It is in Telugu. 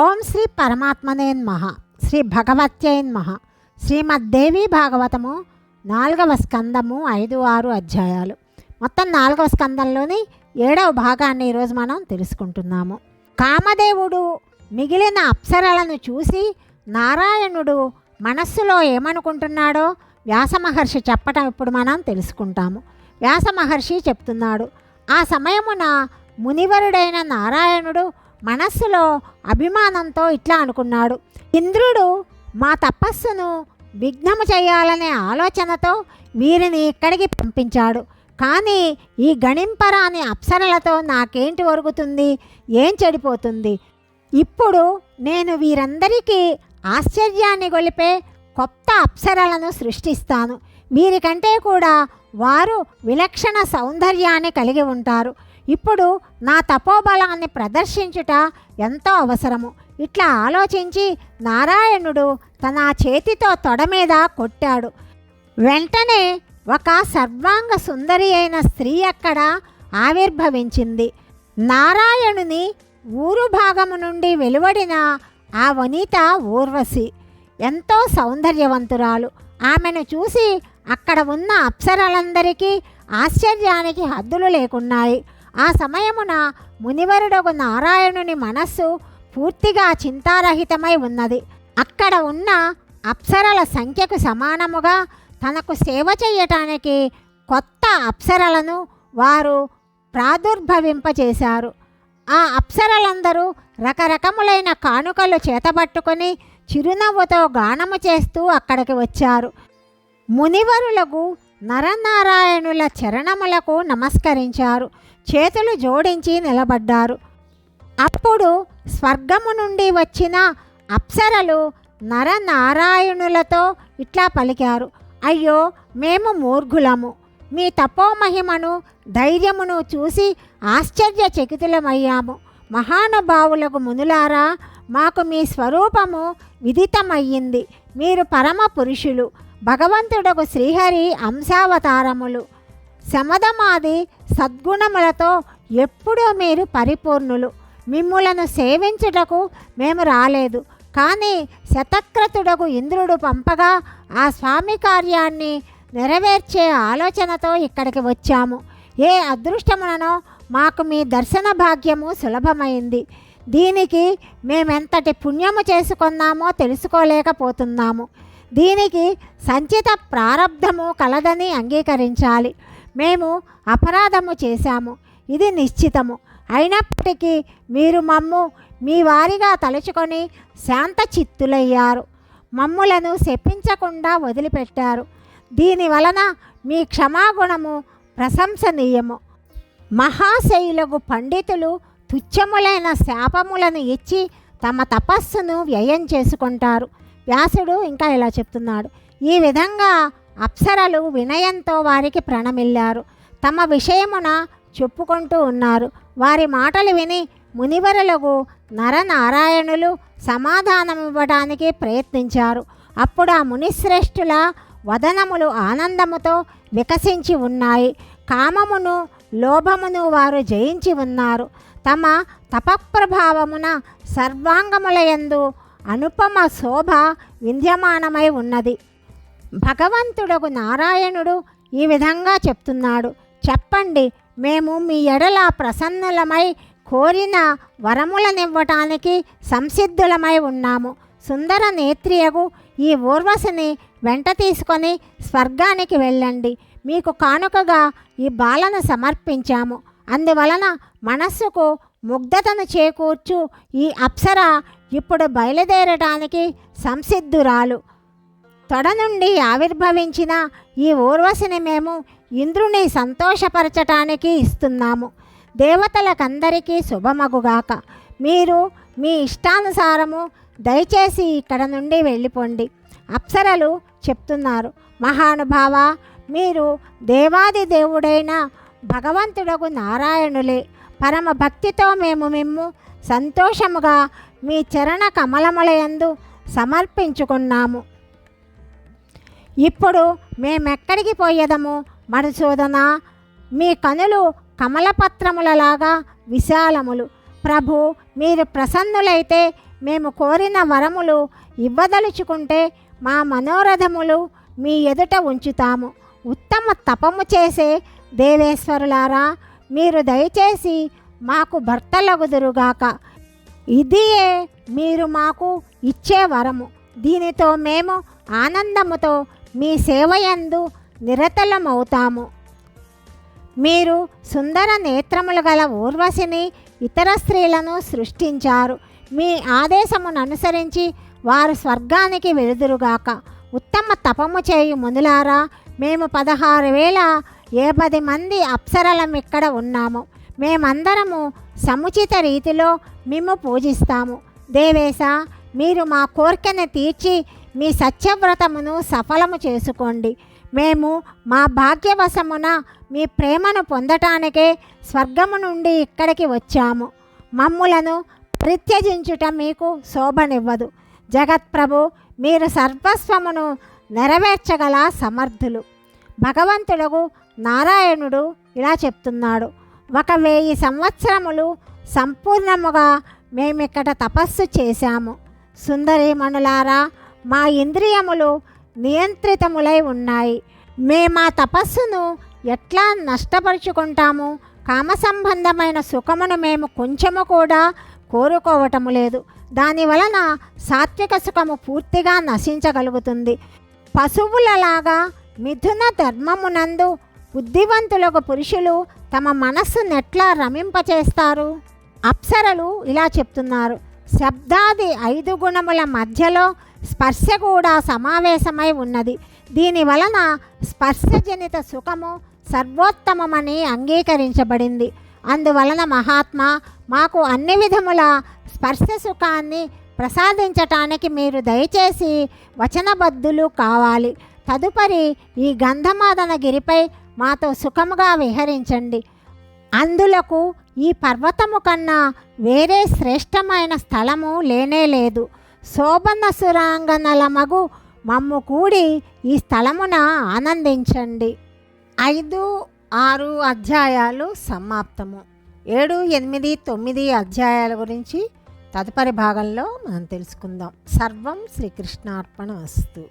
ఓం శ్రీ పరమాత్మనేన్ మహ శ్రీ భగవత్యైన్మహ శ్రీమద్దేవి భాగవతము నాలుగవ స్కందము ఐదు ఆరు అధ్యాయాలు. మొత్తం నాలుగవ స్కందంలోని ఏడవ భాగాన్ని ఈరోజు మనం తెలుసుకుంటున్నాము. కామదేవుడు మిగిలిన అప్సరలను చూసి నారాయణుడు మనస్సులో ఏమనుకుంటున్నాడో వ్యాసమహర్షి చెప్పటం ఇప్పుడు మనం తెలుసుకుంటాము. వ్యాసమహర్షి చెప్తున్నాడు ఆ సమయమున మునివరుడైన నారాయణుడు మనస్సులో అభిమానంతో ఇట్లా అనుకున్నాడు. ఇంద్రుడు మా తపస్సును విఘ్నము చేయాలనే ఆలోచనతో వీరిని ఇక్కడికి పంపించాడు. కానీ ఈ గణింపరాని అప్సరలతో నాకేంటి ఒరుగుతుంది? ఏం చెడిపోతుంది? ఇప్పుడు నేను వీరందరికీ ఆశ్చర్యాన్ని గొలిపే కొత్త అప్సరలను సృష్టిస్తాను. వీరికంటే కూడా వారు విలక్షణ సౌందర్యాన్ని కలిగి ఉంటారు. ఇప్పుడు నా తపోబలాన్ని ప్రదర్శించుట ఎంతో అవసరము. ఇట్లా ఆలోచించి నారాయణుడు తన చేతితో తొడ మీద కొట్టాడు. వెంటనే ఒక సర్వాంగ సుందరి అయిన స్త్రీ అక్కడ ఆవిర్భవించింది. నారాయణుని ఊరు భాగము నుండి వెలువడిన ఆ వనిత ఊర్వశి ఎంతో సౌందర్యవంతురాలు. ఆమెను చూసి అక్కడ ఉన్న అప్సరలందరికీ ఆశ్చర్యానికి హద్దులు లేకున్నాయి. ఆ సమయమున మునివరుడగు నారాయణుని మనస్సు పూర్తిగా చింతారహితమై ఉన్నది. అక్కడ ఉన్న అప్సరల సంఖ్యకు సమానముగా తనకు సేవ చేయటానికి కొత్త అప్సరలను వారు ప్రాదుర్భవింపచేశారు ఆ అప్సరలందరూ రకరకములైన కానుకలు చేతబట్టుకొని చిరునవ్వుతో గానము చేస్తూ అక్కడికి వచ్చారు. మునివరులకు నరనారాయణుల చరణములకు నమస్కరించారు. చేతులు జోడించి నిలబడ్డారు. అప్పుడు స్వర్గము నుండి వచ్చిన అప్సరలు నరనారాయణులతో ఇట్లా పలికారు. అయ్యో మేము మూర్ఘులము. మీ తపోమహిమను ధైర్యమును చూసి ఆశ్చర్యచకితులమయ్యాము. మహానుభావులకు మునులారా మాకు మీ స్వరూపము విదితమయ్యింది. మీరు పరమ పురుషులు. భగవంతుడకు శ్రీహరి అంశావతారములు. శమదమాది సద్గుణములతో ఎప్పుడూ మీరు పరిపూర్ణులు. మిమ్ములను సేవించుటకు మేము రాలేదు. కానీ శతక్రతుడకు ఇంద్రుడు పంపగా ఆ స్వామి కార్యాన్ని నెరవేర్చే ఆలోచనతో ఇక్కడికి వచ్చాము. ఏ అదృష్టముననో మాకు మీ దర్శన భాగ్యము సులభమైంది. దీనికి మేమెంతటి పుణ్యము చేసుకున్నామో తెలుసుకోలేకపోతున్నాము. దీనికి సంచిత ప్రారంధము కలదని అంగీకరించాలి. మేము అపరాధము చేశాము. ఇది నిశ్చితము. అయినప్పటికీ మీరు మమ్ము మీ వారిగా తలుచుకొని శాంత చిత్తులయ్యారు. మమ్ములను శపించకుండా వదిలిపెట్టారు. దీని వలన మీ క్షమాగుణము ప్రశంసనీయము. మహాశైలకు పండితులు తుచ్చములైన శాపములను ఇచ్చి తమ తపస్సును వ్యయం చేసుకుంటారు. వ్యాసుడు ఇంకా ఇలా చెప్తున్నాడు. ఈ విధంగా అప్సరలు వినయంతో వారికి ప్రణమిల్లారు. తమ విషయమున చెప్పుకుంటూ ఉన్నారు. వారి మాటలు విని మునివరులకు నరనారాయణులు సమాధానమివ్వడానికి ప్రయత్నించారు. అప్పుడు ఆ మునిశ్రేష్ఠుల వదనములు ఆనందముతో వికసించి ఉన్నాయి. కామమును లోభమును వారు జయించి ఉన్నారు. తమ తపప్రభావమున సర్వాంగములయందు అనుపమ శోభ వింధ్యమానమై ఉన్నది. భగవంతుడకు నారాయణుడు ఈ విధంగా చెప్తున్నాడు. చెప్పండి మేము మీ ఎడల ప్రసన్నులమై కోరిన వరములనివ్వటానికి సంసిద్ధులమై ఉన్నాము. సుందర నేత్రియగు ఈ ఊర్వశిని వెంట తీసుకొని స్వర్గానికి వెళ్ళండి. మీకు కానుకగా ఈ బాలను సమర్పించాము. అందువలన మనస్సుకు ముగ్ధతను చేకూర్చు ఈ అప్సర ఇప్పుడు బయలుదేరటానికి సంసిద్ధురాలు. తొడ నుండి ఆవిర్భవించిన ఈ ఊర్వశిని మేము ఇంద్రుని సంతోషపరచటానికి ఇస్తున్నాము. దేవతలకందరికీ శుభమగుగాక. మీరు మీ ఇష్టానుసారము దయచేసి ఇక్కడ నుండి వెళ్ళిపోండి. అప్సరలు చెప్తున్నారు. మహానుభావ మీరు దేవాది దేవుడైన భగవంతుడకు నారాయణులే. పరమ భక్తితో మేము మిమ్ము సంతోషముగా మీ చరణ కమలములయందు సమర్పించుకున్నాము. ఇప్పుడు మేమెక్కడికి పోయేదము? మధుసూదన మీ కనులు కమలపత్రములలాగా విశాలములు. ప్రభు మీరు ప్రసన్నులైతే మేము కోరిన వరములు ఇవ్వదలుచుకుంటే మా మనోరథములు మీ ఎదుట ఉంచుతాము. ఉత్తమ తపము చేసే దేవేశ్వరులారా మీరు దయచేసి మాకు భర్తలగుదురుగాక. ఇదియే మీరు మాకు ఇచ్చే వరము. దీనితో మేము ఆనందముతో మీ సేవయందు నిరతలమవుతాము. మీరు సుందర నేత్రములు గల ఊర్వశిని ఇతర స్త్రీలను సృష్టించారు. మీ ఆదేశమును అనుసరించి వారు స్వర్గానికి వెలుదురుగాక. ఉత్తమ తపము చేయు మునులారా మేము పదహారు వేల ఏ పది మంది అప్సరలం ఇక్కడ ఉన్నాము. మేమందరము సముచిత రీతిలో మేము పూజిస్తాము. దేవేశ మీరు మా కోరికను తీర్చి మీ సత్యవ్రతమును సఫలము చేసుకోండి. మేము మా భాగ్యవశమున మీ ప్రేమను పొందటానికే స్వర్గము నుండి ఇక్కడికి వచ్చాము. మమ్ములను ప్రత్యజించుట మీకు శోభనివ్వదు. జగత్ప్రభు మీరు సర్వస్వమును నెరవేర్చగల సమర్థులు. భగవంతుడు నారాయణుడు ఇలా చెప్తున్నాడు. ఒక వెయ్యి సంవత్సరములు సంపూర్ణముగా మేమిక్కడ తపస్సు చేశాము. సుందరీమణులారా మా ఇంద్రియములు నియంత్రితములై ఉన్నాయి. మేమా తపస్సును ఎట్లా నష్టపరుచుకుంటాము? కామ సంబంధమైన సుఖమును మేము కొంచెము కూడా కోరుకోవటము లేదు. దాని వలన సాత్విక సుఖము పూర్తిగా నశించగలుగుతుంది. పశువులలాగా మిథున ధర్మమునందు బుద్ధివంతులకు పురుషులు తమ మనస్సునెట్లా రమింపచేస్తారు? అప్సరలు ఇలా చెప్తున్నారు. శబ్దాది ఐదు గుణముల మధ్యలో స్పర్శ కూడా సమావేశమై ఉన్నది. దీని వలన స్పర్శజనిత సుఖము సర్వోత్తమమని అంగీకరించబడింది. అందువలన మహాత్మా మాకు అన్ని విధముల స్పర్శ సుఖాన్ని ప్రసాదించటానికి మీరు దయచేసి వచనబద్ధులు కావాలి. తదుపరి ఈ గంధమాదన గిరిపై మాతో సుఖముగా విహరించండి. అందులకు ఈ పర్వతము కన్నా వేరే శ్రేష్టమైన స్థలము లేనే లేదు. శోభన సురాంగనల మగు మమ్ము కూడి ఈ స్థలమున ఆనందించండి. ఐదు ఆరు అధ్యాయాలు సమాప్తము. ఏడు ఎనిమిది తొమ్మిది అధ్యాయాల గురించి తదుపరి భాగంలో మనం తెలుసుకుందాం. సర్వం శ్రీకృష్ణార్పణ వస్తు